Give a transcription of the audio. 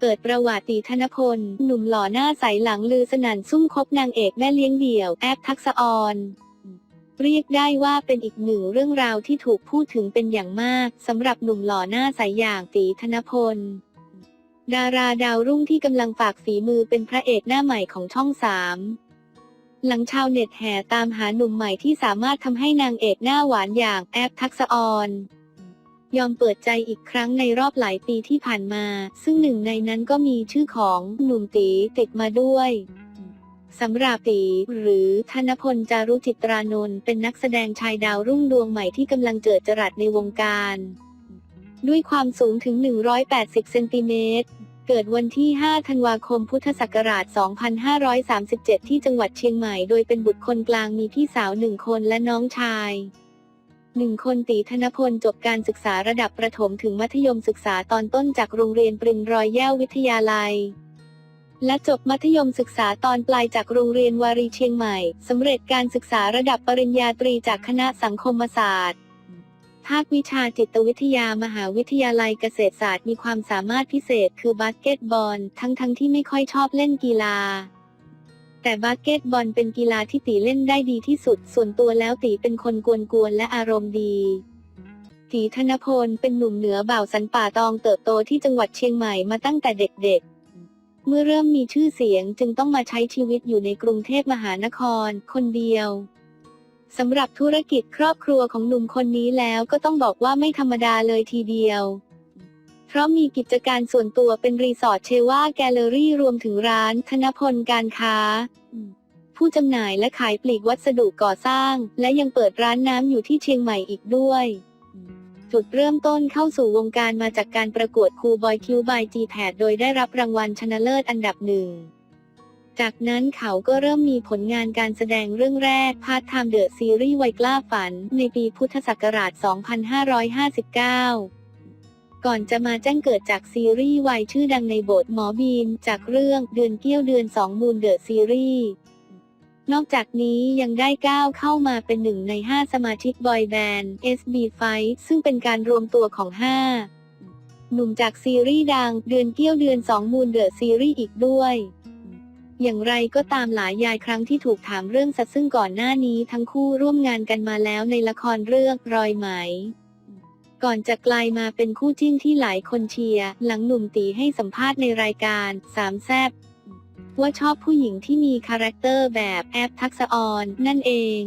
เปิดประวัติตีธนพล หนุ่มหล่อหน้าใสหลังลือสนั่นซุ่มคบนางเอกแม่เลี้ยงเดี่ยว แอปทักษออนเรียกได้ว่าเป็นอีกหนึ่งเรื่องราวที่ถูกพูดถึงเป็นอย่างมากสำหรับหนุ่มหล่อหน้าใสอย่างตีธนพล ดาราดาวรุ่งที่กำลังฝากฝีมือเป็นพระเอกหน้าใหม่ของช่องสามหลังชาวเน็ตแห่ตามหาหนุ่มใหม่ที่สามารถทำให้นางเอกหน้าหวานอย่างแอปทักษออน ยอมเปิดใจอีกครั้งในรอบหลายปีที่ผ่านมา ซึ่งหนึ่งในนั้นก็มีชื่อของหนุ่มตีติดมาด้วยสำหรับตีหรือธนพลจารุจิตรานนท์เป็นนักแสดงชายดาวรุ่งดวงใหม่ที่กำลังเจิดจรัสในวงการ ด้วยความสูงถึง 180 เซนติเมตร เกิดวันที่ 5 ธันวาคมพุทธศักราช 2537 ที่จังหวัดเชียงใหม่ โดยเป็นบุตรคนกลางมีพี่สาวหนึ่งคนและน้องชาย หนึ่งคนตีธนพลจบการศึกษาระดับประถมถึงมัธยมศึกษาตอนต้นจากโรงเรียนปริงรอยแย้ววิทยาลัย และจบมัธยมศึกษาตอนปลายจากโรงเรียนวารีเชียงใหม่สำเร็จการศึกษาระดับปริญญาตรีจากคณะสังคมศาสตร์ภาควิชาจิตวิทยามหาวิทยาลัยเกษตรศาสตร์มีความสามารถพิเศษคือบาสเกตบอล ทั้งๆทที่ไม่ค่อยชอบเล่นกีฬา แต่บาสเกตบอลเป็นกีฬาที่ตีเล่นได้ดีที่สุด ส่วนตัวแล้วตีเป็นคนกวนๆและอารมณ์ดีตีธนพลเป็นหนุ่มเหนือบ่าวสันป่าตองเติบโตที่จังหวัดเชียงใหม่มาตั้งแต่เด็กๆ เมื่อเริ่มมีชื่อเสียงจึงต้องมาใช้ชีวิตอยู่ในกรุงเทพมหานคร คนเดียวสำหรับธุรกิจครอบครัวของหนุ่มคนนี้แล้วก็ต้องบอกว่าไม่ธรรมดาเลยทีเดียว เพราะมีกิจการส่วนตัวเป็นรีสอร์ทเชว่าแกลเลอรี่รวมถึงร้าน ธนพลการค้า ผู้จำหน่ายและขายปลีกวัสดุก่อสร้าง และยังเปิดร้านน้ำอยู่ที่เชียงใหม่อีกด้วย จุดเริ่มต้นเข้าสู่วงการมาจากการประกวดคูบอยคิวบายจีแพดโดยได้รับรางวัลชนะเลิศอันดับหนึ่งจากนั้นเขาก็เริ่มมีผลงานการแสดงเรื่องแรกพาร์ทไทม์เดอะซีรีส์ไวกล้าฝัน ในปีพุทธศักราช 2559 ก่อนจะมาแจ้งเกิดจากซีรีส์วัยชื่อดังในบทหมอบีนจากเรื่องเดือนเกี้ยวเดือนสองมูลเดอะซีรีส์นอกจากนี้ยังได้ก้าวเข้ามาเป็นหนึ่งใน 5 สมาชิกบอยแบนด์ SB5 ซึ่งเป็นการรวมตัวของ 5 หนุ่มจากซีรีส์ดังเดือนเกี้ยวเดือน2มูลเดอะซีรีส์อีกด้วย อย่างไรก็ตามหลายยายครั้งที่ถูกถามเรื่องสัตซึ่งก่อนหน้านี้ทั้งคู่ร่วมงานกันมาแล้วในละครเรื่องรอยไหม ก่อนจะกลายมาเป็นคู่จิ้นที่หลายคนเชียร์หลังหนุ่มตีให้สัมภาษณ์ในรายการสามแซบว่าชอบผู้หญิงที่มีคาแรคเตอร์แบบแอปทักษออนนั่นเอง